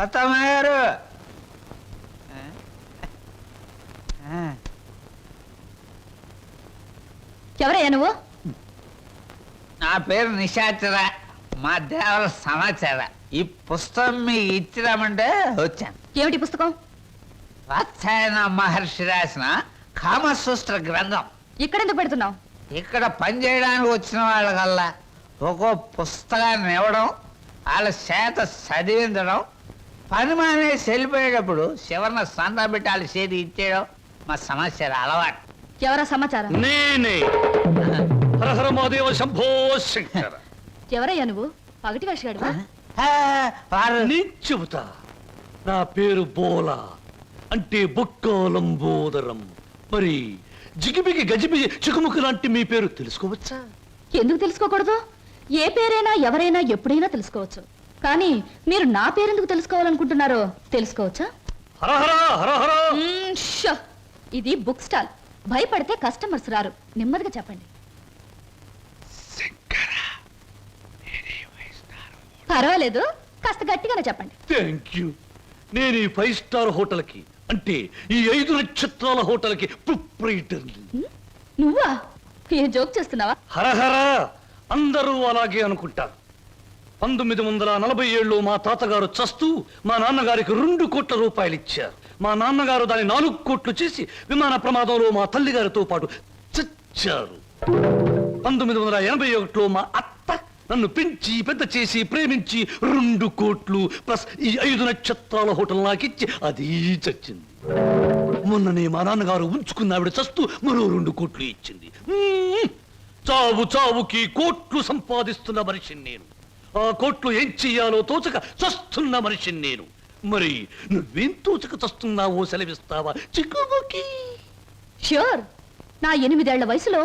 అత్తమ్మ గారు ఎవరయ్యా నువ్వు? నా పేరు నిశాచర. మా దేవర సమాచార. ఈ పుస్తకం మీకు ఇచ్చిరామంటే వచ్చాను. ఏమిటి పుస్తకం? వాత్సాయన మహర్షి రాసిన కామసూత్ర గ్రంథం. ఇక్కడెందుకు పెడుతున్నావు? ఇక్కడ పనిచేయడానికి వచ్చిన వాళ్ళకల్లా ఒక్కో పుస్తకాన్ని ఇవ్వడం వాళ్ళ చేత చదివించడం పని మానేసి వెళ్ళిపోయేటప్పుడు చివరిన సందా పెట్టి వాళ్ళ చేతి ఇచ్చేయడం మా సమస్య అలవాటు. ఎవరా సమాచారం? నేనే. హర హర మహాదేవ శంభో శంకర. ఎవరయ్యా నువ్వు? పగటి వేషగాడువా ఆ, వారు. నేను చెబుతా. నా పేరు బోలా. అంటే బొక్కోలంబోదరం మరి జిగిబిగి గజిబిగి చికుముకు లాంటి మీ పేరు తెలుసుకోవచ్చా? ఎందుకు తెలుసుకోకూడదు? ఏ పేరైనా ఎవరైనా ఎప్పుడైనా తెలుసుకోవచ్చు. కానీ మీరు నా పేరెందుకు తెలుసుకోవాలనుకుంటున్నారో తెలుసుకోవచ్చా? హర హర హర హర మ్మ్, షో. ఇది బుక్ స్టాల్. భయపడితే కస్టమర్స్ రారు. నెమ్మదిగా చెప్పండి. పర్వాలేదు. కాస్త గట్టిగానే చెప్పండి. థ్యాంక్ యూ నేను ఈ ఫైవ్ స్టార్ హోటల్కి అంటే ఈ ఐదు నక్షత్రాల హోటల్కి ప్రొప్రైటర్ని హ్మ్? నువ్వా? ఏ జోక్ చేస్తున్నావా? హరహర. అందరూ అలాగే అనుకుంటారు. పంతొమ్మిది వందల నలభై ఏళ్ళు మా తాతగారు చస్తూ మా నాన్నగారికి రెండు కోట్ల రూపాయలు ఇచ్చారు. మా నాన్నగారు దాని నాలుగు కోట్లు చేసి విమాన ప్రమాదంలో మా తల్లిగారితో పాటు చచ్చారు. పంతొమ్మిది వందల ఎనభై ఒకటిలో మా అత్త నన్ను పెంచి పెద్ద చేసి ప్రేమించి రెండు కోట్లు ప్లస్ ఈ ఐదు నక్షత్రాల హోటల్ నాకిచ్చి అది చచ్చింది. మొన్ననే మా నాన్నగారు ఉంచుకున్న ఆవిడ చస్తూ మరో రెండు కోట్లు ఇచ్చింది. చావు చావుకి కోట్లు సంపాదిస్తున్న మనిషిని నేను. ఆ కోట్లు ఏం చెయ్యాలో తోచక చస్తున్న మనిషిని నేను. మరి నువ్వేం తోచక చస్తున్నావో సెలవిస్తావా? చిక్కుబుకి ష్యూర్. నా ఎనిమిదేళ్ళ వయసులో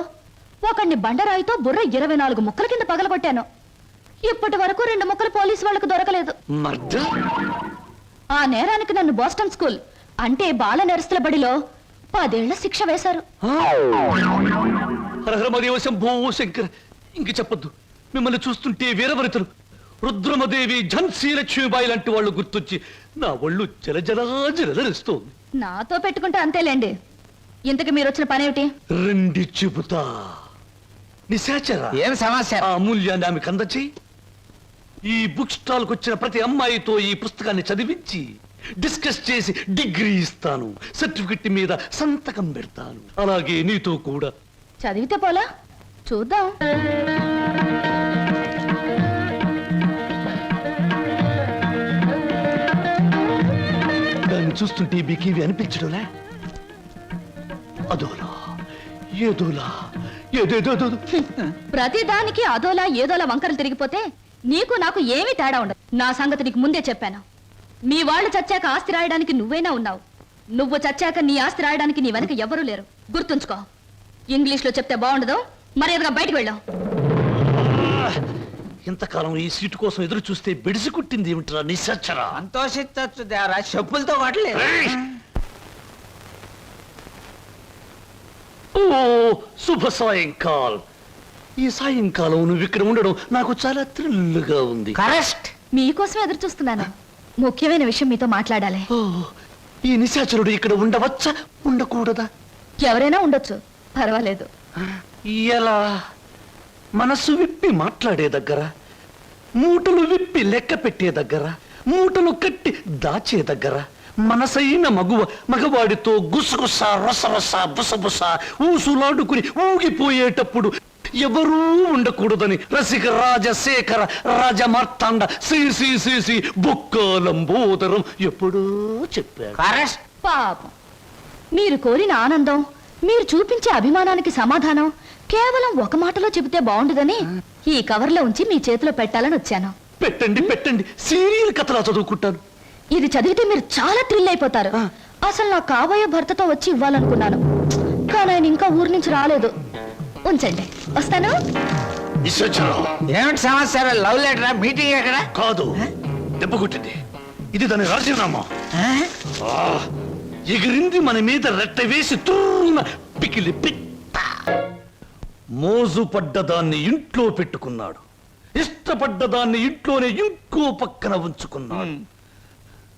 ఒకడిని బండరాయితో బుర్ర ఇరవై నాలుగు ముక్కల కింద పగలగొట్టాను. ఇప్పటి వరకు రెండు ముక్కలు పోలీసు వాళ్ళకు దొరకలేదు. ఆ నేరానికి నన్ను బోస్టన్ స్కూల్ అంటే బాల నెరస్తుల బడిలో పదేళ్ళ శిక్ష వేశారు. ఇంక చెప్పొద్దు. మిమ్మల్ని చూస్తుంటే వీరవరితలు రుద్రమదేవి ఝన్సీ లక్ష్మీబాయి లాంటి వాళ్ళు గుర్తొచ్చి నా ఒళ్ళు జలజలా జలజరిస్తోంది నాతో పెట్టుకుంటే అంతేలేండి. ఇంతకు మీరు వచ్చిన పనేమిటి? రండి చెబుతా. నిశాచర. ఏం సమస్య? ఆ అమూల్యాన్ని ఆమెకు అందచేయి. ఈ బుక్ స్టాల్కు వచ్చిన ప్రతి అమ్మాయితో ఈ పుస్తకాన్ని చదివించి డిస్కస్ చేసి డిగ్రీ ఇస్తాను. సర్టిఫికెట్ మీద సంతకం పెడతాను. అలాగే నీతో కూడా. చదివితే పోలా? చూద్దాం. దాన్ని చూస్తుంటే బికివి అనిపించడంలే? అదోలా ఏదోలా ఏదేదో అదోలా ఏదోలా వంకరలు తిరిగిపోతే నీకు నాకు ఏమీ తేడా ఉండదు. నా సంగతి నీకు ముందే చెప్పాను. మీ వాళ్ళు చచ్చాక ఆస్తి రాయడానికి నువ్వైనా ఉన్నావు. నువ్వు చచ్చాక నీ ఆస్తి రాయడానికి నీ వెనక ఎవరూ లేరు. గుర్తుంచుకో. ఇంగ్లీష్లో చెప్తే బాగుండదు. మర్యాదగా బయటికి వెళ్ళావు ఇంతకాలం ఈ సీటు కోసం ఎదురు చూస్తే బెడిసి కుట్టింది ఏమిట్రా నిశాచరా సంతోషించచ్చు దేవరా చెప్పులతో కొట్టలేదు ఓ శుభ సాయంకాల్. ఈ సాయంకాలం నువ్వు ఇక్కడ ఉండడం నాకు చాలా థ్రిల్గా ఉంది. కరెక్ట్. మీకోసం ఎదురు చూస్తున్నాను. ముఖ్యమైన విషయం మీతో మాట్లాడాలి. ఓ, ఈ నిశాచరుడు ఇక్కడ ఉండవచ్చా? ఉండకూడదా? ఎవరైనా ఉండొచ్చు. పర్వాలేదు. ఎలా? మనసు విప్పి మాట్లాడే దగ్గర. మూటలు విప్పి లెక్క పెట్టే దగ్గర మూటలు కట్టి దాచే దగ్గర మనసైన మగువ మగవాడితో గుసగుస రసరస బుసబుస ఊసులాడుకుని ఊగిపోయేటప్పుడు ఎవరూ ఉండకూడదని రసిక రాజశేఖర రాజమార్తాండ శ్రీ శ్రీ శ్రీ శ్రీ బొక్కలంబోదరం ఎప్పుడూ చెప్పాడు. కరెక్ట్ పాపం. మీరు కోరిన ఆనందం మీరు చూపించే అభిమానానికి సమాధానం కేవలం ఒక మాటలో చెబితే బాగుండదని ఈ కవర్లో ఉంచి మీ చేతిలో పెట్టాలని వచ్చాను. పెట్టండి పెట్టండి. సీరియల్ కథలా చదువుకుంటాను. ఇది చదివితే మీరు చాలా థ్రిల్ అయిపోతారు. అసలు నా కాబోయే భర్తతో వచ్చి ఇవ్వాలనుకున్నాను. కానీ ఆయన ఇంకా ఊరి నుంచి రాలేదు. ఉంచండి. వస్తాను. ఏమిటి సమస్య లవ్ లెటరా మీటింగ్ ఎక్కడ? కాదు. దెబ్బ కొట్టింది. ఇది దాని రాజీనామా. ఆ? ఎగిరింది మన మీద రెట్ట వేసి తూన పికిలి పిట్ట మోజు పడ్డదాన్ని ఇంట్లో పెట్టుకున్నాడు. ఇష్టపడ్డదాన్ని ఇంట్లోనే ఇంకో పక్కన ఉంచుకున్నాడు.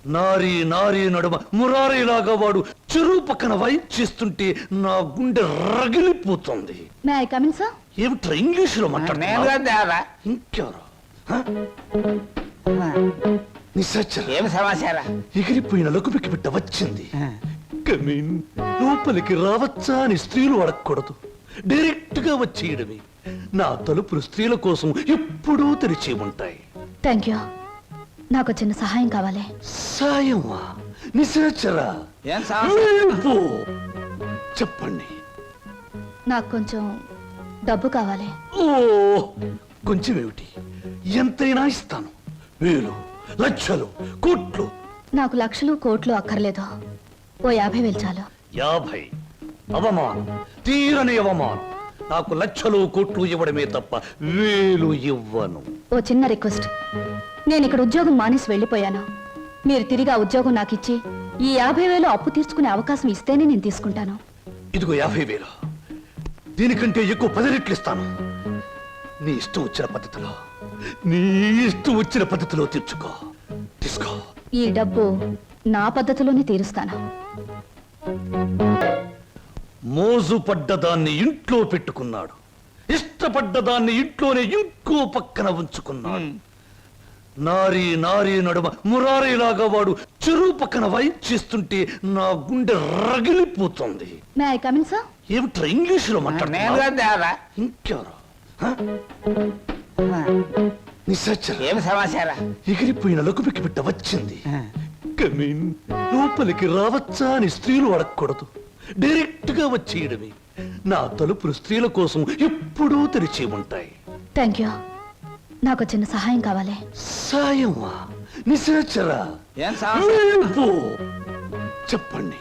నారి నారి నడుమ మురారీలాగా వాడు చెరువు పక్కన వైప్ చేస్తుంటే నా గుండె రగిలిపోతుంది. May I come in sir ఏమిట్రా ఇంగ్లీషులో నేను మాట్లాడుతున్నావు కాదు దేవరా. ఇంకెవరు? హ? నిశాచర. ఏమి సమాచారం? ఎగిరిపోయిన లకుపికి బిడ్డ వచ్చింది. కమీన్ లోపలికి రావచ్చా అని స్త్రీలు అడగకూడదు. డైరెక్ట్గా వచ్చేయడమే. నా తలుపులు స్త్రీల కోసం ఎప్పుడూ తెరిచి ఉంటాయి. Thank you. నాకు చిన్న సహాయం కావాలి. సాయమా? నిశాచరా ఏం. చెప్పండి. నాకు కొంచెం డబ్బు కావాలి. ఓ కొంచెం ఏమిటి ఎంతైనా ఇస్తాను. వేలు లక్షలు కోట్లు. నాకు లక్షలు కోట్లు అక్కర్లేదు. ఓ యాభై వేలు చాలు. యాభై. అవమానం. తీరని అవమానం. నాకు లక్షలు కోట్లు ఇవ్వడమే తప్ప వేలు ఇవ్వను. ఓ చిన్న రిక్వెస్ట్. నేను ఇక్కడ ఉద్యోగం మానేసి వెళ్ళిపోయాను. మీరు తిరిగి ఆ ఉద్యోగం నాకు ఇచ్చి ఈ యాభై వేలు అప్పు తీర్చుకునే అవకాశం ఇస్తేనే నేను తీసుకుంటాను. ఇదిగో యాభై వేలు. దీనికంటే ఎక్కువ పది రెట్లు ఇస్తాను. నీ ఇష్టం వచ్చిన పద్ధతిలో నీ ఇష్టం వచ్చిన పద్ధతిలో తీర్చుకో. తీసుకో. ఈ డబ్బు నా పద్ధతిలోనే తీరుస్తాను. మోజు పడ్డదాన్ని ఇంట్లో పెట్టుకున్నాడు. ఇష్టపడ్డదాన్ని ఇంట్లోనే ఇంకో పక్కన ఉంచుకున్నాడు. నారి నారి నడుమ మురారీలాగా వాడు చెరువు పక్కన వైప్ చేస్తుంటే నా గుండె రగిలిపోతుంది. May I come in sir ఏమిట్రా ఇంగ్లీషులో నేను మాట్లాడుతున్నావు కాదు దేవరా ఇంకెవరు? హ? నిశాచర. ఏమి సమాచారం? ఎగిరిపోయిన లకుపికి బిడ్డ వచ్చింది. కమీన్ లోపలికి రావచ్చా అని స్త్రీలు అడగకూడదు. డైరెక్ట్గా వచ్చేయడమే. నా తలుపులు స్త్రీల కోసం ఎప్పుడూ తెరిచి ఉంటాయి. థ్యాంక్ యూ నాకు చిన్న సహాయం కావాలి. సాయమా నిశాచరా. ఏం. చెప్పండి.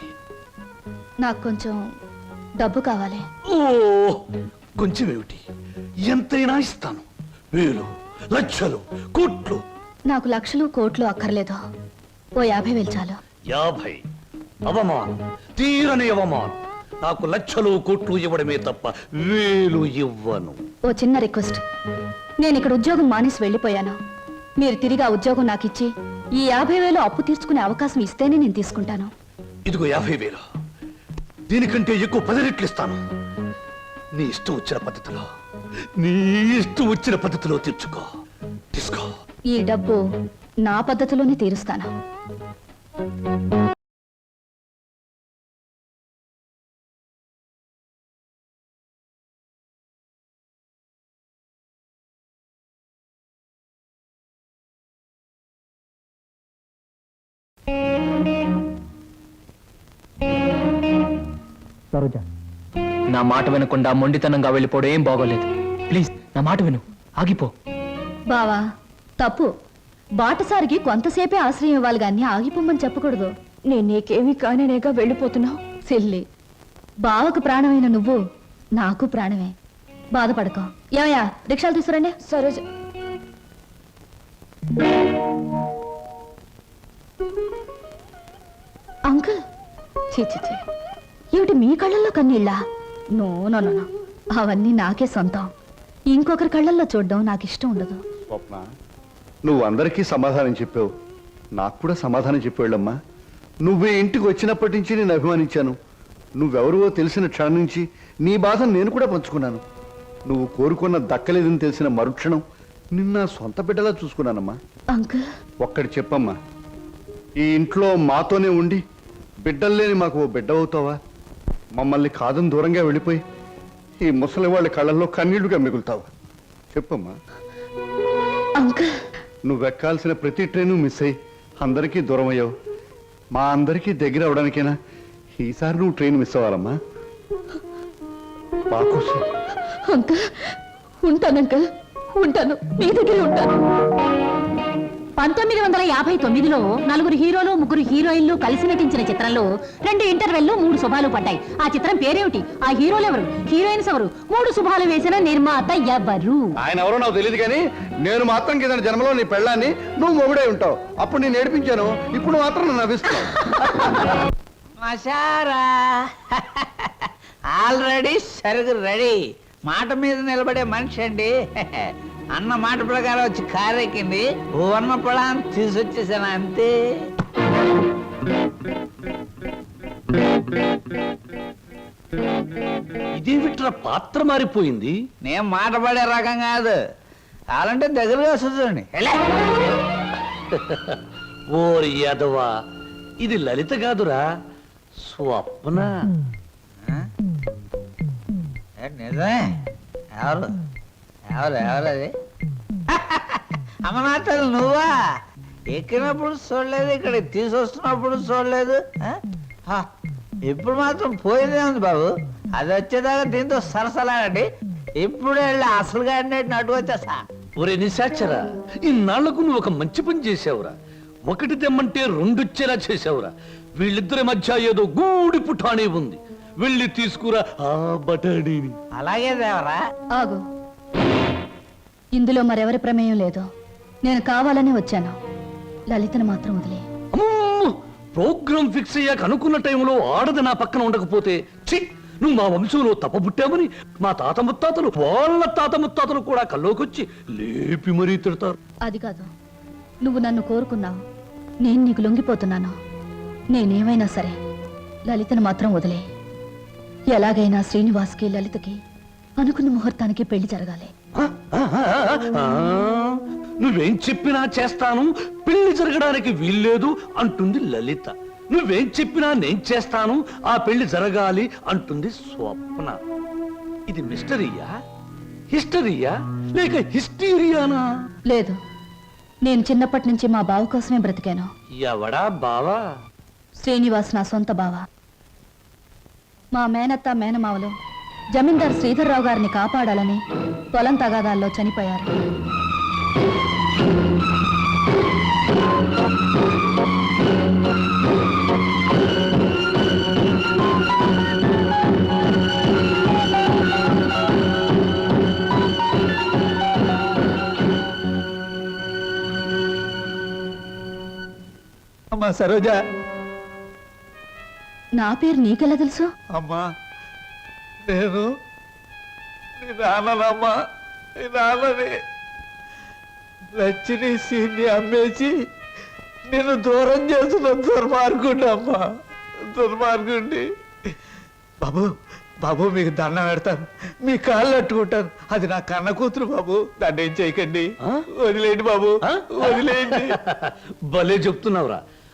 నాకు కొంచెం డబ్బు కావాలి. ఓ కొంచెం ఏమిటి ఎంతైనా ఇస్తాను. వేలు లక్షలు కోట్లు. నాకు లక్షలు కోట్లు అక్కర్లేదు. ఓ యాభై వేలు చాలు. యాభై. అవమానం. తీరని అవమానం. నాకు లక్షలు కోట్లు ఇవ్వడమే తప్ప వేలు ఇవ్వను. ఓ చిన్న రిక్వెస్ట్. నేను ఇక్కడ ఉద్యోగం మానేసి వెళ్ళిపోయాను. మీరు తిరిగి ఆ ఉద్యోగం నాకు ఇచ్చి ఈ యాభై వేలు అప్పు తీర్చుకునే అవకాశం ఇస్తేనే నేను తీసుకుంటాను. ఇదిగో యాభై వేలు. దీనికంటే ఎక్కువ పది రెట్లు ఇస్తాను. నీ ఇష్టం వచ్చిన పద్ధతిలో నీ ఇష్టం వచ్చిన పద్ధతిలో తీర్చుకో. తీసుకో. ఈ డబ్బు నా పద్ధతిలోనే తీరుస్తాను. సరోజ నా మాట వినకుండా మొండితనంగా వెళ్ళిపోవడం ఏం బాగోలేదు. ప్లీజ్ నా మాట విను. ఆగిపో. బావా తప్పు. బాటసారికి కొంతసేపే ఆశ్రయం ఇవ్వాలి గాని ఆగిపోమని చెప్పకూడదు. నేను నీకేమీ కానేనేగా వెళ్ళిపోతున్నావు? సిల్లి బావకు ప్రాణమైన నువ్వు నాకు ప్రాణమే. బాధపడకో. ఏమయ్యా రిక్షాలు తీసుకురండి. సరోజ అంకుల్. చీ చీ చీ ఏమిటి మీ కళ్ళల్లో కన్నీళ్ళా? No no no no. అవన్నీ నాకే సొంతం. ఇంకొకరి కళ్ళల్లో చూడడం నాకు ఇష్టం ఉండదు. స్వప్న నువ్వు అందరికీ సమాధానం చెప్పావు. నాకు కూడా సమాధానం చెప్పాళ్ళమ్మా. నువ్వు ఈ ఇంటికి వచ్చినప్పటి నుంచి నేను అభిమానించాను. నువ్వెవరువో తెలిసిన క్షణం నుంచి నీ బాధను నేను కూడా పంచుకున్నాను. నువ్వు కోరుకున్న దక్కలేదని తెలిసిన మరుక్షణం నిన్న సొంత బిడ్డలా చూసుకున్నానమ్మా. అంకుల్? ఒక్కటి చెప్పమ్మా. ఈ ఇంట్లో మాతోనే ఉండి బిడ్డల్లేని మాకు ఓ బిడ్డ అవుతావా? మమ్మల్ని కాదని దూరంగా వెళ్ళిపోయి ఈ ముసలి వాళ్ళ కళ్ళల్లో కన్నీళ్ళుగా మిగులుతావా. చెప్పమ్మా. అంకుల్. నువ్వెక్కాల్సిన ప్రతి ట్రైను మిస్ అయ్యి అందరికీ దూరం అయ్యావు. మా అందరికీ దగ్గర అవడానికైనా ఈసారి నువ్వు ట్రైన్ మిస్ అవ్వాలమ్మా. మా కోసం అంకుల్ ఉంటాను అంకుల్. ఉంటాను. మీ దగ్గరే ఉంటాను. పంతొమ్మిది వందల యాభై తొమ్మిదిలో నలుగురు హీరోలు ముగ్గురు హీరోయిన్లు కలిసి నటించిన చిత్రంలో రెండు ఇంటర్వెల్లు మూడు శుభాలు పడ్డాయి. ఆ చిత్రం పేరేమిటి? ఆ హీరోలు ఎవరు? హీరోయిన్స్ ఎవరు? మూడు శుభాలు వేసిన నిర్మాత ఎవరు? ఆయన ఎవరో నాకు తెలియదు కానీ నేను మాత్రం కింద జన్మలో నీ పెళ్ళాన్ని నువ్వు మొగుడే ఉంటావు. అప్పుడు నేను నేర్పించాను. ఇప్పుడు మాత్రం నన్ను నవ్విస్తున్నావు. ఆల్రెడీ సరుకు రెడీ. మాట మీద నిలబడే మనిషి అండి. అన్న మాట ప్రకారం వచ్చి కారెక్కింది ఓ అన్న పొలాన్ని తీసుకొచ్చేసాను అంతే. ఇదేమిట్రా పాత్ర మారిపోయింది. నేను మాట పడే రకం కాదు. కావాలంటే దగ్గరగా చూడండి. ఓరి యాదవా ఇది లలిత కాదురా స్వప్న. నిజమే. ఎవరు? ఎవరు ఎవరు అది అమ్మనాథలు నువ్వా? ఎక్కినప్పుడు చూడలేదు ఇక్కడ తీసుకొస్తున్నప్పుడు చూడలేదు ఇప్పుడు మాత్రం పోయిందే ఉంది బాబు. అది వచ్చేదాకా దీంతో సరసలాడండి. ఇప్పుడు వెళ్ళి అసలు గాడినట్టు నటు వచ్చేసా ఒరే నిశాచరా ఇన్నాళ్ళకు నువ్వు ఒక మంచి పని చేసావురా ఒకటి తెమ్మంటే రెండొచ్చేలా చేసావురా వీళ్ళిద్దరి మధ్య ఏదో గూడి పుఠాణి ఉంది. వెళ్ళి తీసుకురా ఆ అలాగే దేవరా. ఆగు. ఇందులో మరెవరి ప్రమేయం లేదు. నేను కావాలని వచ్చాను. లలితను మాత్రం వదిలే. అమ్మో! ప్రోగ్రాం ఫిక్స్ అయ్యాక అనుకున్న టైంలో ఆడది నా పక్కన ఉండకపోతే నువ్వు మా వంశంలో తప్పబుట్టామని మా తాత ముత్తాతలు వాళ్ళ తాత ముత్తాతలు కూడా కల్లోకొచ్చి లేపి మరీ తిడతారు. అది కాదు. నువ్వు నన్ను కోరుకున్నావు. నేను నీకు లొంగిపోతున్నాను. నేనేమైనా సరే లలితను మాత్రం వదిలే. ఎలాగైనా శ్రీనివాస్కి లలితకి అనుకున్న ముహూర్తానికి పెళ్ళి జరగాలి. నువ్వేం చెప్పినా చేస్తాను పెళ్ళి జరగడానికి వీల్లేదు అంటుంది లలిత. నువ్వేం చెప్పినా నేను చేస్తాను ఆ పెళ్ళి జరగాలి అంటుంది స్వప్న. ఇది మిస్టరీయా? హిస్టరీయా? లేక హిస్టీరియానా? లేదు. నేను చిన్నప్పటి నుంచి మా బావ కోసమే బ్రతికాను. ఎవడా బావా? శ్రీనివాస్ నా సొంత బావ. మా మేనత్త మేనమావలు జమీందార్ శ్రీధర్రావు గారిని కాపాడాలని పొలం తగాదాల్లో చనిపోయారు. అమ్మా సరోజ. నా పేరు నీకెలా తెలుసు? అమ్మా నేను నీ నాన్ననమ్మా నీ నాన్నని లచ్చిని సీన్ని అమ్మేసి నేను దూరం చేసిన దుర్మార్గుండి అమ్మా. దుర్మార్గుండి బాబు బాబు మీకు దండం పెడతాను. మీ కాళ్ళు అట్టుకుంటాను. అది నా కన్న కూతురు బాబు. దాన్ని ఏం చేయకండి? వదిలేయండి బాబు? వదిలేయండి. భలే చెప్తున్నావురా.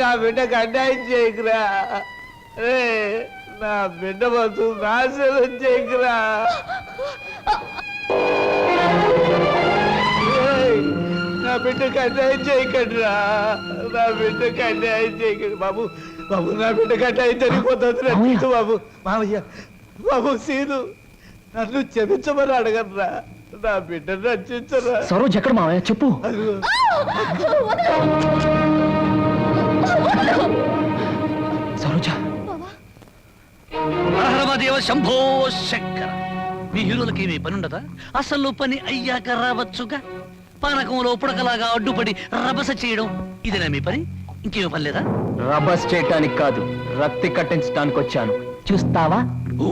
నా బిడ్డకు అన్యాయం చేయకురా. రే నా బిడ్డ బతు నాశనం చేయకురా. నా బిడ్డకు అన్యాయం చేయకండిరా. నా బిడ్డకు అన్యాయం చేయకండి బాబు. బాబు నా బిడ్డకు అన్యాయం జరిగిపోతుంది బాబు. మామయ్య బాబు సీను. నన్ను క్షమించమని అడగరా నా బిడ్డను రక్షించరా సరోజ్ ఎక్కడ మావయ్య? చెప్పు. సరోజ. హరహరమదేవ శంభో శంకర. మీ హీరోలకి ఏమీ పని ఉండదా అసలు పని అయ్యాక రావచ్చుగా? పానకంలో పుడకలాగా అడ్డుపడి రభస చేయడం ఇదేనా మీ పని? ఇంకేమీ పని లేదా? రబస్ చేయటానికి కాదు రక్తి కట్టించడానికి వచ్చాను చూస్తావా? ఓ,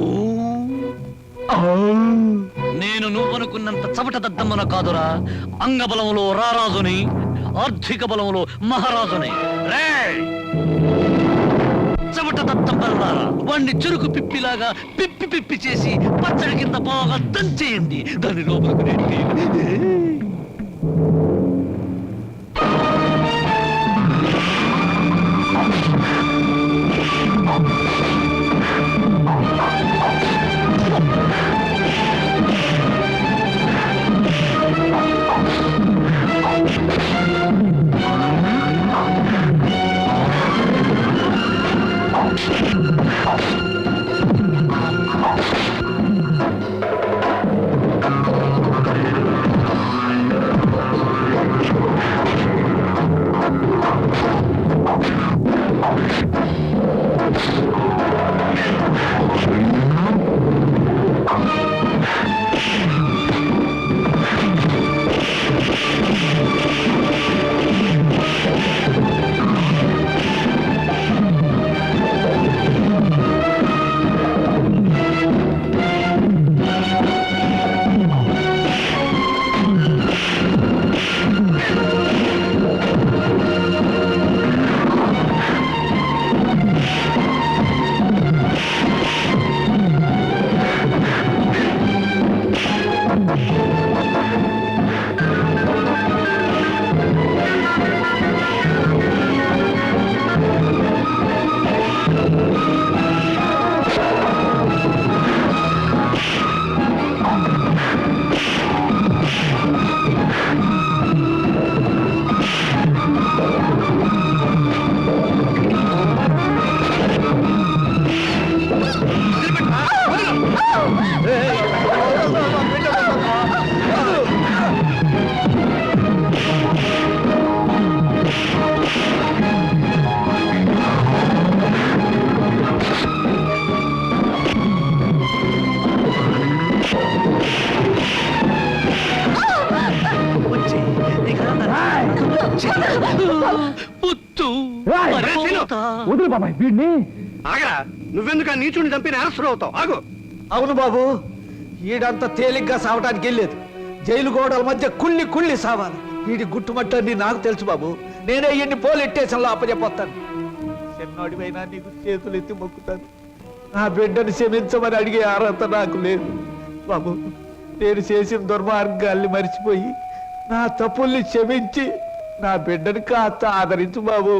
నేను నువ్వనుకున్నంత చవట దద్దమ్మన కాదురా. అంగబలంలో రారాజుని ఆర్థిక బలంలో మహారాజుని. రేయ్! చవట దద్దమ్మలారా వాణ్ణి చెరుకు పిప్పిలాగా పిప్పి పిప్పి చేసి పచ్చడి కింద బాగా దంచేయండి. దాని లోపలికి పుత్తు. వదులు బాబాయ్ వీడిని. ఆగరా నువ్వెందుకు ఆ నీచుని చంపి నేరస్తుడు అవుతావు? ఆగు. అవును బాబు ఈడంత తేలిగ్గా సావటానికి వెళ్ళలేదు జైలు గోడల మధ్య కుళ్ళి కుళ్ళి సావాలి. వీడి గుట్టుమట్టని నాకు తెలుసు బాబు. నేనే ఇన్ని పోలీస్ స్టేషన్లో అప్పచెప్పొస్తాను చిన్నోడివైనా నీకు చేతులు ఎత్తి మొక్కుతాను. నా బిడ్డను క్షమించమని అడిగే అర్హత నాకు లేదు. బాబు నేను చేసిన దుర్మార్గాల్ని మర్చిపోయి నా తప్పుల్ని క్షమించి నా బిడ్డని కాస్త ఆదరించు బాబు.